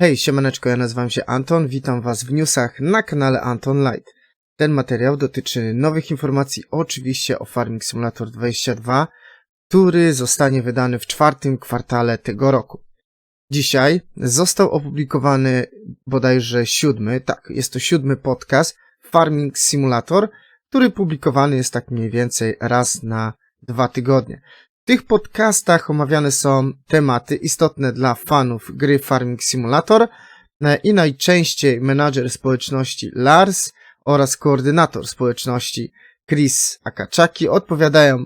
Hej, siemaneczko, ja nazywam się Anton, witam was w newsach na kanale Anton Light. Ten materiał dotyczy nowych informacji oczywiście o Farming Simulator 22, który zostanie wydany w czwartym kwartale tego roku. Dzisiaj został opublikowany bodajże siódmy, tak, jest to siódmy podcast Farming Simulator, który publikowany jest tak mniej więcej raz na dwa tygodnie. W tych podcastach omawiane są tematy istotne dla fanów gry Farming Simulator e, i najczęściej menadżer społeczności Lars oraz koordynator społeczności Chris Akaczaki odpowiadają,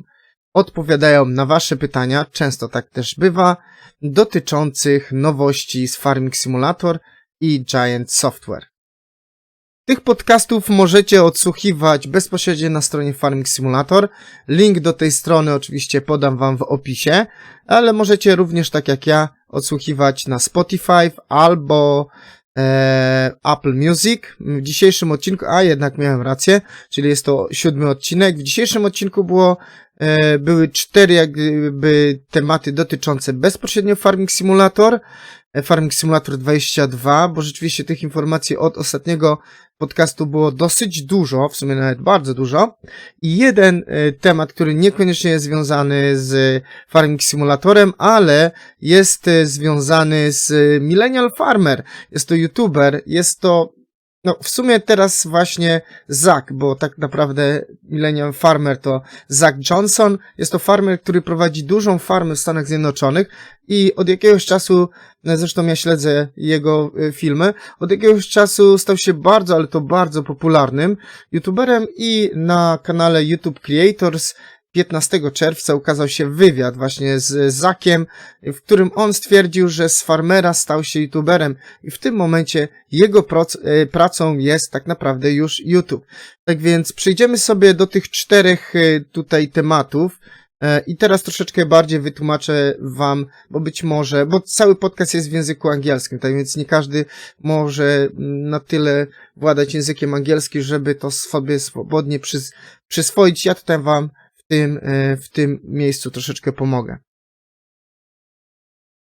odpowiadają na Wasze pytania, często tak też bywa, dotyczących nowości z Farming Simulator i Giant Software. Tych podcastów możecie odsłuchiwać bezpośrednio na stronie Farming Simulator. Link do tej strony oczywiście podam wam w opisie, ale możecie również tak jak ja odsłuchiwać na Spotify albo e, Apple Music. W dzisiejszym odcinku, a jednak miałem rację, czyli jest to siódmy odcinek. W dzisiejszym odcinku było były cztery jakby tematy dotyczące bezpośrednio Farming Simulator, e, Farming Simulator 22, bo rzeczywiście tych informacji od ostatniego podcastu było dosyć dużo, w sumie nawet bardzo dużo. I jeden e, temat, który niekoniecznie jest związany z Farming Simulatorem, ale jest e, związany z Millennial Farmer. Jest to YouTuber, jest to no, w sumie teraz właśnie Zach, bo tak naprawdę Millennium Farmer to Zach Johnson. Jest to farmer, który prowadzi dużą farmę w Stanach Zjednoczonych i od jakiegoś czasu, no, zresztą ja śledzę jego y, filmy, od jakiegoś czasu stał się bardzo, ale to bardzo popularnym youtuberem i na kanale YouTube Creators 15 czerwca ukazał się wywiad właśnie z Zakiem, w którym on stwierdził, że z farmera stał się youtuberem i w tym momencie jego e, pracą jest tak naprawdę już YouTube. Tak więc przejdziemy sobie do tych czterech e, tutaj tematów. E, I teraz troszeczkę bardziej wytłumaczę wam, bo być może, bo cały podcast jest w języku angielskim, tak więc nie każdy może na tyle władać językiem angielskim, żeby to sobie swobodnie przyswoić. Ja tutaj wam tym, e, w tym miejscu troszeczkę pomogę.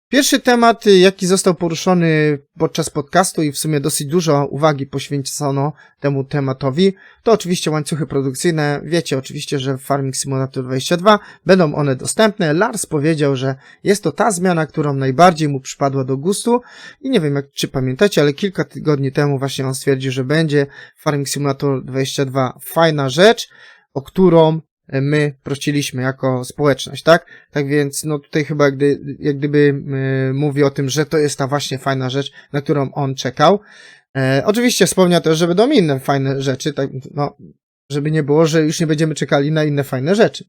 Pierwszy temat, jaki został poruszony podczas podcastu i w sumie dosyć dużo uwagi poświęcono temu tematowi, to oczywiście łańcuchy produkcyjne. Wiecie oczywiście, że w Farming Simulator 22 będą one dostępne. Lars powiedział, że jest to ta zmiana, którą najbardziej mu przypadła do gustu i nie wiem, jak, czy pamiętacie, ale kilka tygodni temu właśnie on stwierdził, że będzie Farming Simulator 22 fajna rzecz, o którą my prosiliśmy jako społeczność, tak? Tak więc, no tutaj chyba gdy, jak gdyby y, mówi o tym, że to jest ta właśnie fajna rzecz, na którą on czekał. E, oczywiście wspomniał też, że będą inne fajne rzeczy, tak, no, żeby nie było, że już nie będziemy czekali na inne fajne rzeczy.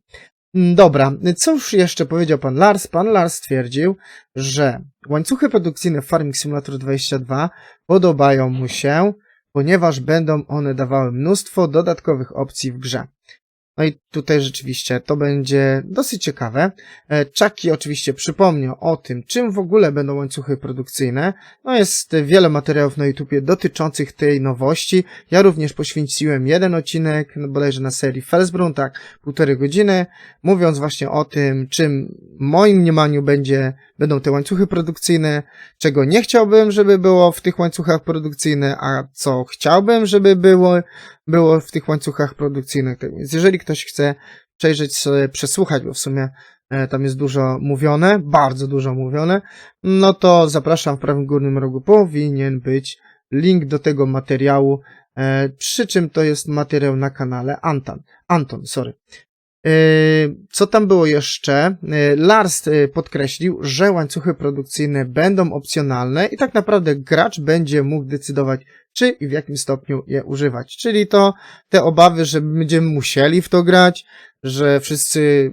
Mm, dobra, już jeszcze powiedział pan Lars? Pan Lars stwierdził, że łańcuchy produkcyjne Farming Simulator 22 podobają mu się, ponieważ będą one dawały mnóstwo dodatkowych opcji w grze. No i tutaj rzeczywiście to będzie dosyć ciekawe. E, Chucky oczywiście przypomniał o tym, czym w ogóle będą łańcuchy produkcyjne. No jest wiele materiałów na YouTubie dotyczących tej nowości. Ja również poświęciłem jeden odcinek, no bodajże na serii Felsbrun, tak, półtorej godziny, mówiąc właśnie o tym, czym w moim mniemaniu będzie, będą te łańcuchy produkcyjne, czego nie chciałbym, żeby było w tych łańcuchach produkcyjnych, a co chciałbym, żeby było, było w tych łańcuchach produkcyjnych. Tak więc jeżeli ktoś chce przejrzeć sobie, przesłuchać, bo w sumie e, tam jest dużo mówione, bardzo dużo mówione, no to zapraszam w prawym górnym rogu powinien być link do tego materiału, e, przy czym to jest materiał na kanale Anton, Anton, sorry. E, co tam było jeszcze? Lars podkreślił, że łańcuchy produkcyjne będą opcjonalne i tak naprawdę gracz będzie mógł decydować, czy i w jakim stopniu je używać. Czyli to te obawy, że będziemy musieli w to grać, że wszyscy.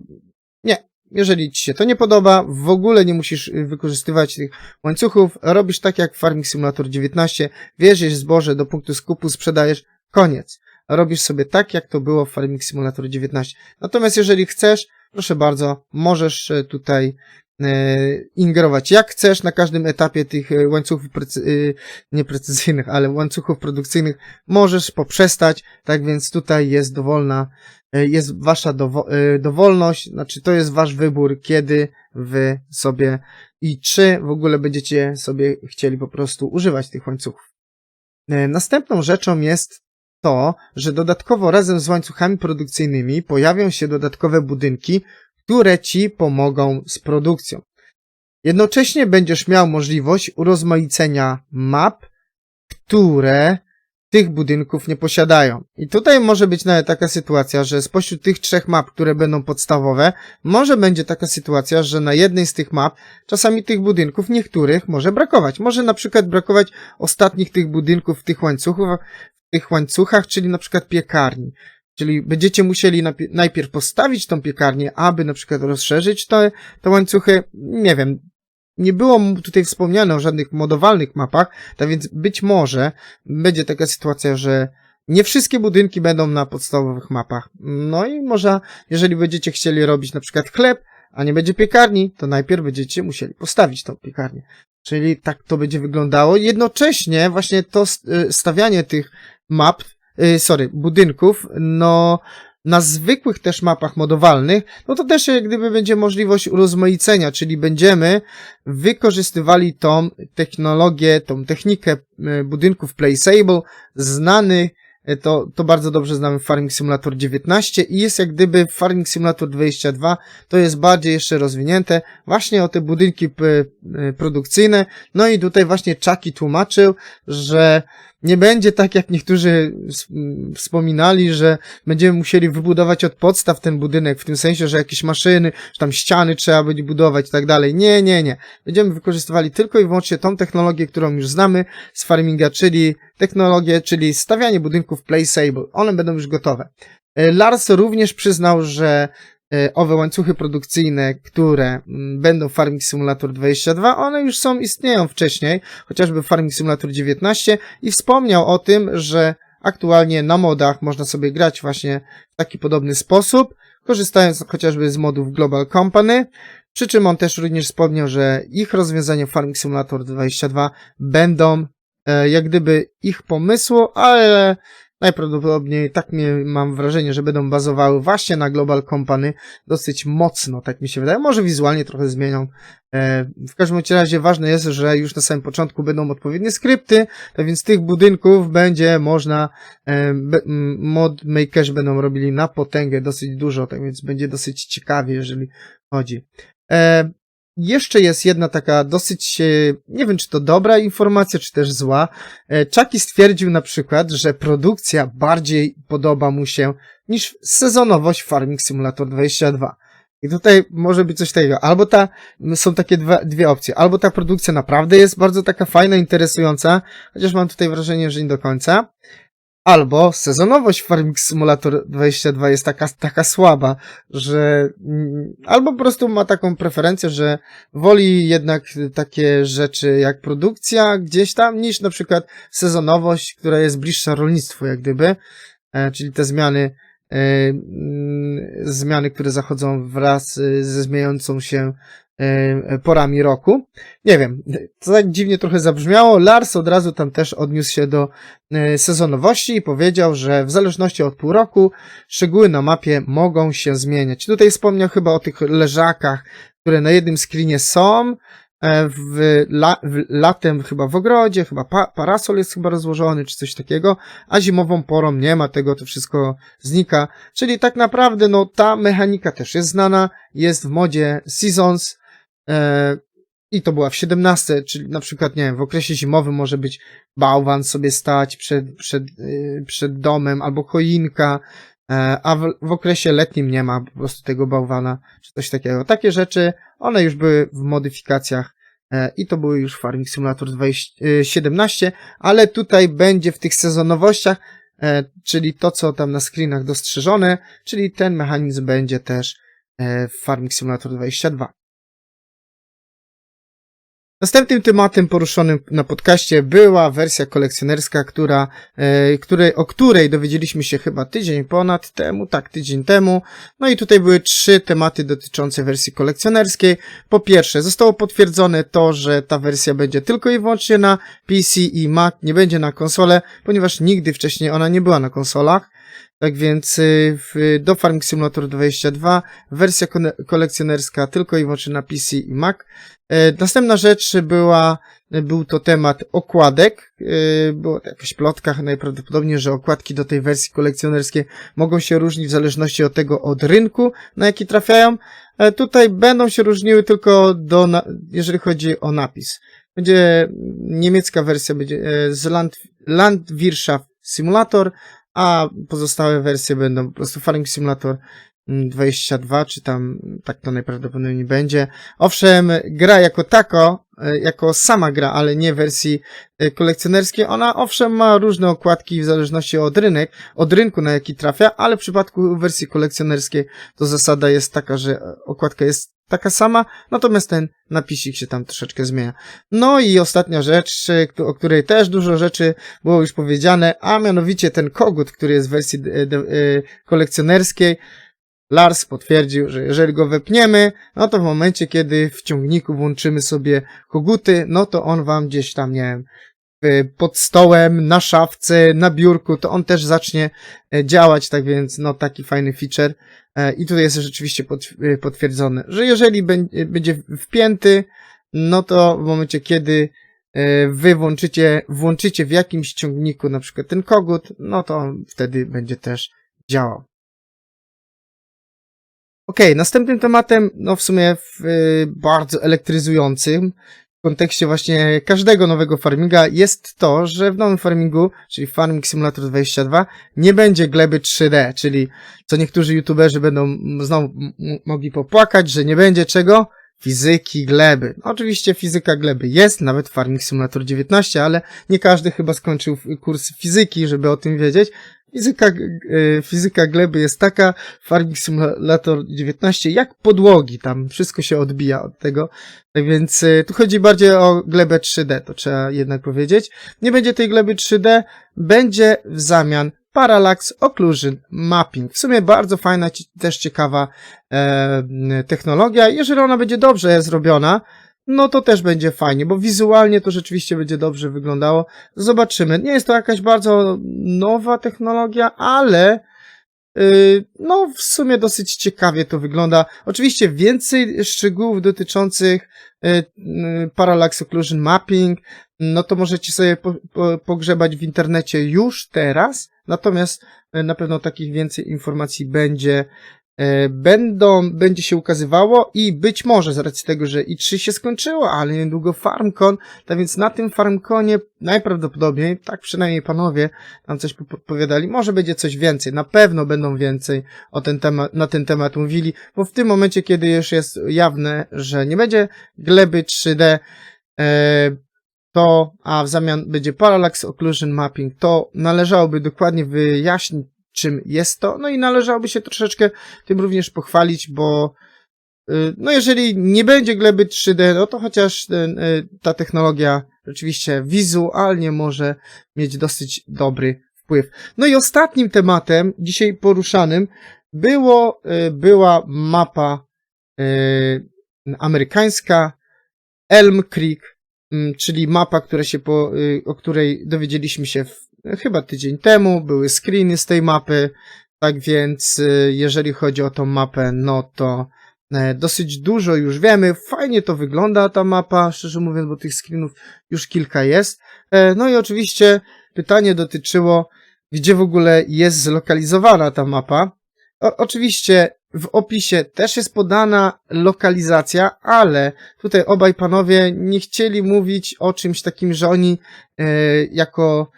Nie. Jeżeli ci się to nie podoba, w ogóle nie musisz wykorzystywać tych łańcuchów, robisz tak jak Farming Simulator 19, wieziesz zboże do punktu skupu, sprzedajesz, koniec. Robisz sobie tak, jak to było w Farming Simulator 19. Natomiast jeżeli chcesz, proszę bardzo, możesz tutaj e, ingerować jak chcesz na każdym etapie tych e, łańcuchów precy- e, nieprecyzyjnych, ale łańcuchów produkcyjnych możesz poprzestać, tak więc tutaj jest dowolna, e, jest wasza dowo- e, dowolność, znaczy to jest wasz wybór, kiedy wy sobie i czy w ogóle będziecie sobie chcieli po prostu używać tych łańcuchów. E, Następną rzeczą jest to, że dodatkowo razem z łańcuchami produkcyjnymi pojawią się dodatkowe budynki, które ci pomogą z produkcją. Jednocześnie będziesz miał możliwość urozmaicenia map, które tych budynków nie posiadają. I tutaj może być nawet taka sytuacja, że spośród tych trzech map, które będą podstawowe, może będzie taka sytuacja, że na jednej z tych map czasami tych budynków niektórych może brakować. Może na przykład brakować ostatnich tych budynków w tych łańcuchach, tych łańcuchach, czyli na przykład piekarni. Czyli będziecie musieli najpierw postawić tą piekarnię, aby na przykład rozszerzyć te, te łańcuchy. Nie wiem, nie było tutaj wspomniane o żadnych modowalnych mapach, tak więc być może będzie taka sytuacja, że nie wszystkie budynki będą na podstawowych mapach. No i może, jeżeli będziecie chcieli robić na przykład chleb, a nie będzie piekarni, to najpierw będziecie musieli postawić tą piekarnię. Czyli tak to będzie wyglądało. Jednocześnie właśnie to y, stawianie tych map, y, sorry, budynków, no na zwykłych też mapach modowalnych, no to też jak gdyby będzie możliwość urozmaicenia, czyli będziemy wykorzystywali tą technologię, tą technikę y, budynków placeable, znanych y, to, to bardzo dobrze znamy Farming Simulator 19 i jest jak gdyby Farming Simulator 22 to jest bardziej jeszcze rozwinięte właśnie o te budynki produkcyjne. No i tutaj właśnie Chucky tłumaczył, że nie będzie tak jak niektórzy s- m, wspominali, że będziemy musieli wybudować od podstaw ten budynek, w tym sensie, że jakieś maszyny, czy tam ściany trzeba będzie budować i tak dalej. Nie, nie, nie. Będziemy wykorzystywali tylko i wyłącznie tą technologię, którą już znamy z farminga, czyli technologię, czyli stawianie budynków placeable. One będą już gotowe. E, Lars również przyznał, że owe łańcuchy produkcyjne, które mm, będą w Farming Simulator 22, one już są, istnieją wcześniej, chociażby w Farming Simulator 19 i wspomniał o tym, że aktualnie na modach można sobie grać właśnie w taki podobny sposób, korzystając chociażby z modów Global Company, przy czym on też również wspomniał, że ich rozwiązania w Farming Simulator 22 będą e, jak gdyby ich pomysłu, ale najprawdopodobniej tak mnie, mam wrażenie, że będą bazowały właśnie na Global Company dosyć mocno, tak mi się wydaje. Może wizualnie trochę zmienią. E, w każdym razie ważne jest, że już na samym początku będą odpowiednie skrypty, tak więc tych budynków będzie można, e, mod makerzy będą robili na potęgę dosyć dużo, tak więc będzie dosyć ciekawie, jeżeli chodzi. Jeszcze jest jedna taka dosyć, e, nie wiem czy to dobra informacja, czy też zła. E, Chucky stwierdził na przykład, że produkcja bardziej podoba mu się niż sezonowość Farming Simulator 22. I tutaj może być coś takiego. Albo ta, są takie dwa, dwie opcje. Albo ta produkcja naprawdę jest bardzo taka fajna, interesująca, chociaż mam tutaj wrażenie, że nie do końca. Albo sezonowość Farming Simulator 22 jest taka, taka słaba, że albo po prostu ma taką preferencję, że woli jednak takie rzeczy jak produkcja gdzieś tam, niż na przykład sezonowość, która jest bliższa rolnictwu, jak gdyby, e, czyli te zmiany, e, zmiany, które zachodzą wraz e, ze zmieniającą się porami roku. Nie wiem, to tak dziwnie trochę zabrzmiało. Lars od razu tam też odniósł się do e, sezonowości i powiedział, że w zależności od pół roku szczegóły na mapie mogą się zmieniać. Tutaj wspomniał chyba o tych leżakach, które na jednym screenie są, e, w, la, w latem chyba w ogrodzie, chyba pa, parasol jest chyba rozłożony, czy coś takiego, a zimową porą nie ma tego, to wszystko znika. Czyli tak naprawdę, no, ta mechanika też jest znana, jest w modzie Seasons, i to była w 17, czyli na przykład, nie wiem, w okresie zimowym może być bałwan sobie stać przed, przed, yy, przed domem, albo choinka, e, a w, w okresie letnim nie ma po prostu tego bałwana, czy coś takiego. Takie rzeczy, one już były w modyfikacjach e, i to były już Farming Simulator 20, yy, 17, ale tutaj będzie w tych sezonowościach, e, czyli to, co tam na screenach dostrzeżone, czyli ten mechanizm będzie też e, w Farming Simulator 22. Następnym tematem poruszonym na podcaście była wersja kolekcjonerska, która, e, której, o której dowiedzieliśmy się chyba tydzień ponad temu, tak, tydzień temu. No i tutaj były trzy tematy dotyczące wersji kolekcjonerskiej. Po pierwsze, zostało potwierdzone to, że ta wersja będzie tylko i wyłącznie na PC i Mac, nie będzie na konsole, ponieważ nigdy wcześniej ona nie była na konsolach. Tak więc y, do Farming Simulator 22 wersja kolekcjonerska tylko i wyłącznie na PC i Mac. E, Następna rzecz była, był to temat okładek. E, Była to jakaś plotka najprawdopodobniej, że okładki do tej wersji kolekcjonerskiej mogą się różnić w zależności od tego, od rynku, na jaki trafiają. E, Tutaj będą się różniły tylko do, jeżeli chodzi o napis. Będzie niemiecka wersja będzie e, z Land, Landwirtschaft Simulator, a pozostałe wersje będą po prostu Farming Simulator mm, 22, czy tam tak to najprawdopodobniej będzie. Owszem, gra jako tako, e, jako sama gra, ale nie wersji e, kolekcjonerskiej, ona owszem ma różne okładki w zależności od rynek, od rynku na jaki trafia, ale w przypadku wersji kolekcjonerskiej to zasada jest taka, że e, okładka jest taka sama, natomiast ten napisik się tam troszeczkę zmienia. No i ostatnia rzecz, o której też dużo rzeczy było już powiedziane, a mianowicie ten kogut, który jest w wersji e, kolekcjonerskiej, Lars potwierdził, że jeżeli go wepniemy, no to w momencie, kiedy w ciągniku włączymy sobie koguty, no to on wam gdzieś tam, nie wiem, pod stołem, na szafce, na biurku, to on też zacznie e, działać, tak więc, no taki fajny feature. E, I tutaj jest rzeczywiście e, potwierdzone, że jeżeli bę- będzie wpięty, no to w momencie, kiedy e, wy włączycie, włączycie w jakimś ciągniku na przykład ten kogut, no to on wtedy będzie też działał. Okej, następnym tematem, no w sumie w, y, bardzo elektryzującym kontekście właśnie każdego nowego farminga jest to, że w nowym farmingu, czyli Farming Simulator 22, nie będzie gleby 3D, czyli co niektórzy youtuberzy będą znowu mogli popłakać, że nie będzie czego? Fizyki gleby. Oczywiście fizyka gleby jest, nawet w Farming Simulator 19, ale nie każdy chyba skończył kurs fizyki, żeby o tym wiedzieć. Fizyka, y, fizyka gleby jest taka, Farming Simulator 19, jak podłogi, tam wszystko się odbija od tego. Tak więc y, tu chodzi bardziej o glebę 3D, to trzeba jednak powiedzieć. Nie będzie tej gleby 3D, będzie w zamian Parallax Occlusion Mapping. W sumie bardzo fajna, też ciekawa e, technologia. Jeżeli ona będzie dobrze zrobiona, no to też będzie fajnie, bo wizualnie to rzeczywiście będzie dobrze wyglądało. Zobaczymy. Nie jest to jakaś bardzo nowa technologia, ale Yy, No, w sumie dosyć ciekawie to wygląda. Oczywiście więcej szczegółów dotyczących yy, yy, Parallax Occlusion Mapping, no to możecie sobie po, po, pogrzebać w internecie już teraz, natomiast na pewno takich więcej informacji będzie, będą, będzie się ukazywało i być może z racji tego, że i3 się skończyło, ale niedługo FarmCon, tak więc na tym FarmConie najprawdopodobniej, tak przynajmniej panowie tam coś podpowiadali, może będzie coś więcej, na pewno będą więcej o ten temat, na ten temat mówili, bo w tym momencie, kiedy już jest jawne, że nie będzie gleby 3D, e, to, a w zamian będzie Parallax Occlusion Mapping, to należałoby dokładnie wyjaśnić, czym jest to, no i należałoby się troszeczkę tym również pochwalić, bo y, no jeżeli nie będzie gleby 3D, no to chociaż ten, y, ta technologia rzeczywiście wizualnie może mieć dosyć dobry wpływ. No i ostatnim tematem dzisiaj poruszanym było, y, była mapa amerykańska Elm Creek, mm, czyli mapa, która się po, o której dowiedzieliśmy się w, chyba tydzień temu, były screeny z tej mapy, tak więc y, jeżeli chodzi o tą mapę, no to e, dosyć dużo już wiemy, fajnie to wygląda ta mapa, szczerze mówiąc, bo tych screenów już kilka jest. E, No i oczywiście pytanie dotyczyło, gdzie w ogóle jest zlokalizowana ta mapa. O, oczywiście w opisie też jest podana lokalizacja, ale tutaj obaj panowie nie chcieli mówić o czymś takim, że oni e, jako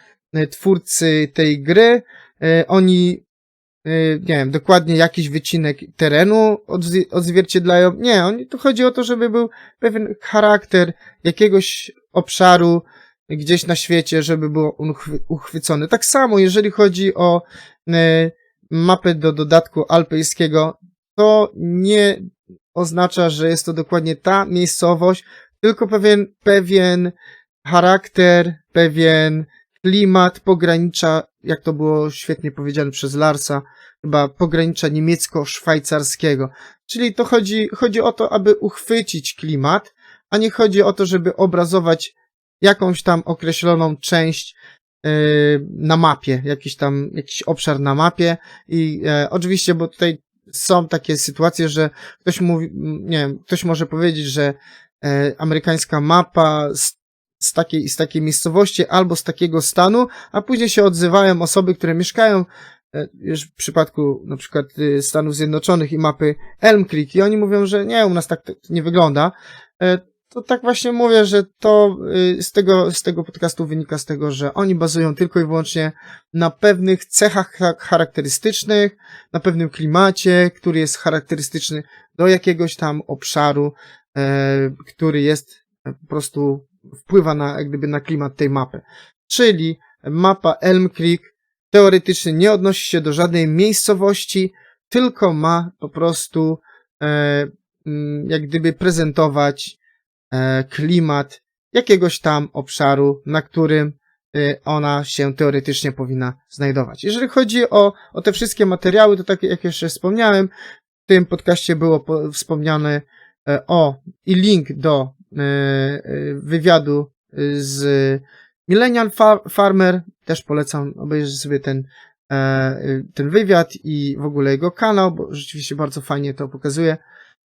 twórcy tej gry, e, oni e, nie wiem, dokładnie jakiś wycinek terenu odzwi- odzwierciedlają. Nie, oni, tu chodzi o to, żeby był pewien charakter jakiegoś obszaru gdzieś na świecie, żeby był on uchwy- uchwycony. Tak samo, jeżeli chodzi o e, mapę do dodatku alpejskiego, to nie oznacza, że jest to dokładnie ta miejscowość, tylko pewien, pewien charakter, pewien klimat pogranicza, jak to było świetnie powiedziane przez Larsa, chyba pogranicza niemiecko-szwajcarskiego. Czyli to chodzi, chodzi o to, aby uchwycić klimat, a nie chodzi o to, żeby obrazować jakąś tam określoną część yy, na mapie, jakiś tam, jakiś obszar na mapie i e, oczywiście, bo tutaj są takie sytuacje, że ktoś mówi, nie wiem, ktoś może powiedzieć, że e, amerykańska mapa z, takiej, z takiej miejscowości albo z takiego stanu, a później się odzywają osoby, które mieszkają e, już w przypadku na przykład y, Stanów Zjednoczonych i mapy Elm Creek i oni mówią, że nie, u nas tak nie wygląda. E, To tak właśnie mówię, że to y, z tego, z tego podcastu wynika z tego, że oni bazują tylko i wyłącznie na pewnych cechach cha- charakterystycznych, na pewnym klimacie, który jest charakterystyczny do jakiegoś tam obszaru, e, który jest e, po prostu wpływa na, jak gdyby na klimat tej mapy. Czyli mapa Elm Creek teoretycznie nie odnosi się do żadnej miejscowości, tylko ma po prostu e, mm, jak gdyby prezentować e, klimat jakiegoś tam obszaru, na którym e, ona się teoretycznie powinna znajdować. Jeżeli chodzi o, o te wszystkie materiały, to tak jak jeszcze wspomniałem, w tym podcaście było po, wspomniane e, o i link do wywiadu e, z Millennial Fa- Farmer. Też polecam obejrzeć sobie ten, e, e, ten wywiad i w ogóle jego kanał, bo rzeczywiście bardzo fajnie to pokazuje.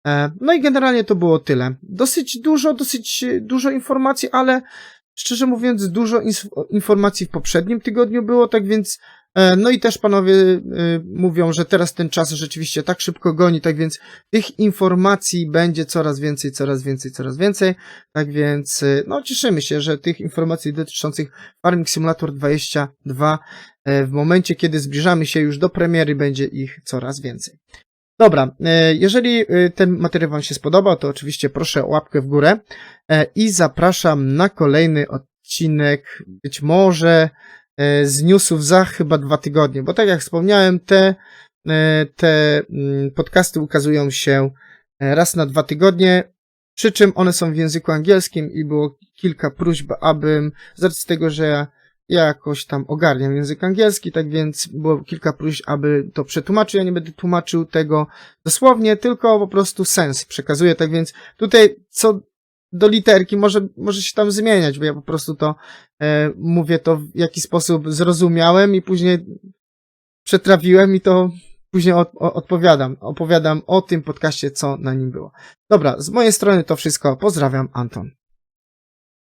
E, No i generalnie to było tyle. Dosyć dużo, dosyć e, dużo informacji, ale szczerze mówiąc, dużo informacji w poprzednim tygodniu było, tak więc e, no i też panowie e, mówią, że teraz ten czas rzeczywiście tak szybko goni, tak więc tych informacji będzie coraz więcej, coraz więcej, coraz więcej. Tak więc e, no cieszymy się, że tych informacji dotyczących Farming Simulator 22 e, w momencie, kiedy zbliżamy się już do premiery, będzie ich coraz więcej. Dobra, e, jeżeli e, ten materiał Wam się spodobał, to oczywiście proszę o łapkę w górę e, i zapraszam na kolejny odcinek, być może e, z newsów za chyba dwa tygodnie, bo tak jak wspomniałem, te, e, te mm, podcasty ukazują się e, raz na dwa tygodnie, przy czym one są w języku angielskim i było kilka próśb, abym, z racji tego, że ja jakoś tam ogarniam język angielski, tak więc było kilka próśb, aby to przetłumaczyć. Ja nie będę tłumaczył tego dosłownie, tylko po prostu sens przekazuję, tak więc tutaj co do literki może, może się tam zmieniać, bo ja po prostu to e, mówię to w jaki sposób zrozumiałem i później przetrawiłem i to później od, o, odpowiadam. Opowiadam o tym podcaście, co na nim było. Dobra, z mojej strony to wszystko. Pozdrawiam, Anton.